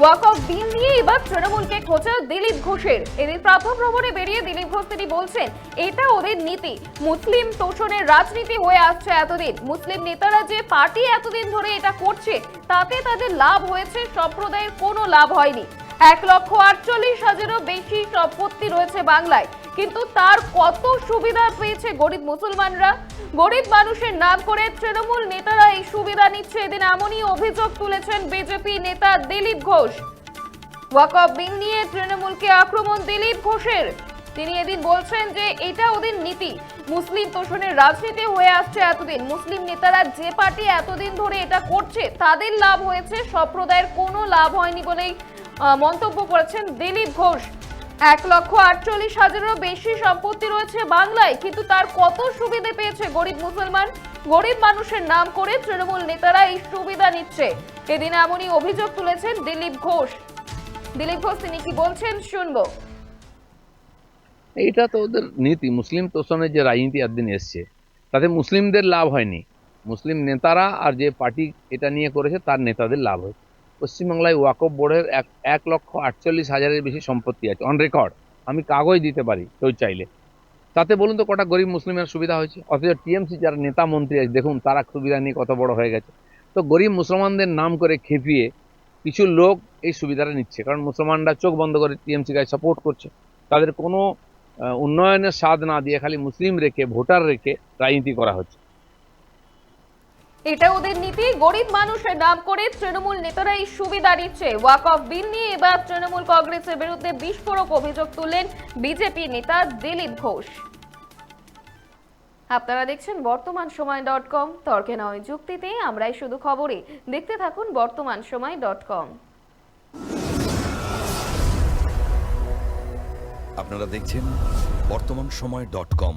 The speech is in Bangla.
ওয়াকফ বিল নিয়ে এবার তৃণমূলকে খোঁচা দিলীপ ঘোষের। এদিন প্রাতঃ ভ্রমণে বেরিয়ে দিলীপ ঘোষ তিনি বলছেন, এটা ওদের নীতি। মুসলিম তোষণের রাজনীতি হয়ে আসছে এতদিন। মুসলিম নেতারা যে পার্টি এতদিন ধরে এটা করছে, তাতে তাদের লাভ হয়েছে, সম্প্রদায়ের কোনো লাভ হয়নি। এক লক্ষ আটচল্লিশ হাজারও বেশি সম্পত্তি রয়েছে বাংলায়। কিন্তু তার কত সুবিধা পেয়েছে গরিব মুসলমানরা? গরিব মানুষের নাম করে তৃণমূল নেতারা এই সুবিধা নিচ্ছে। এদিন এমনই অভিযোগ তুলেছেন বিজেপি নেতা দিলীপ ঘোষ। ওয়াকফ বিল নিয়ে তৃণমূলকে আক্রমণ দিলীপ ঘোষের। তিনি এদিন বলছেন যে এটা ওদের নীতি। মুসলিম তোষণের রাজনীতি হয়ে আসছে এতদিন। মুসলিম নেতারা যে পার্টি এতদিন ধরে এটা করছে, তাদের লাভ হয়েছে। সম্প্রদায়ের কোনো লাভ হয়নি বলেই মন্তব্য করেছেন দিলীপ ঘোষ। এক লক্ষ আটচল্লিশ হাজারেরও বেশি সম্পত্তি রয়েছে বাংলায়, কিন্তু তার কত সুবিধে পেয়েছে গরিব মুসলমান? গরিব মানুষের নাম করে তৃণমূল নেতারা এই সুবিধা নিচ্ছে। এদিন এমনই অভিযোগ তুলেছেন দিলীপ ঘোষ। দিলীপ ঘোষ, তিনি কি বলছেন? শুনব। এইটা তো ওদের নীতি। মুসলিম তোষণের যে রাজনীতি একদিন এসছে, তাতে মুসলিমদের লাভ হয়নি। মুসলিম নেতারা আর যে পার্টি এটা নিয়ে করেছে, তার নেতাদের লাভ হয়েছে পশ্চিমবাংলায় ওয়াকফ বোর্ডের এক এক লক্ষ আটচল্লিশ হাজারের বেশি সম্পত্তি আছে অন রেকর্ড আমি কাগজ দিতে পারি কেউ চাইলে। তাতে বলুন তো, কটা গরিব মুসলিমের সুবিধা হয়েছে? অথচ টিএমসি যারা নেতা মন্ত্রী আছে, দেখুন, তারা সুবিধা নিয়ে কত বড় হয়ে গেছে। তো গরিব মুসলমানদের নাম করে খেপিয়ে কিছু লোক এই সুবিধাটা নিচ্ছে। কারণ মুসলমানরা চোখ বন্ধ করে টিএমসি গায়ে সাপোর্ট করছে। তাদের কোনো উন্নয়নের স্বাদ না দিয়ে খালি মুসলিম রেখে, ভোটার রেখে রাজনীতি করা হচ্ছে। এটা ওদের নীতি। গরিব মানুষের নাম করে তৃণমূল নেতারা এই সুবিধা নিচ্ছে ওয়াকফ বিল নিয়ে এবার তৃণমূল কংগ্রেসের বিরুদ্ধে বিস্ফোরক অভিযোগ তুললেন বিজেপি নেতা দিলীপ ঘোষ। আপনারা দেখছেন বর্তমান সময় ডট কম। তর্কে নয় যুক্তিতে, আমরাই শুধু খবরে। দেখতে থাকুন বর্তমান সময় ডট কম। আপনারা দেখছেন বর্তমান সময় ডট কম।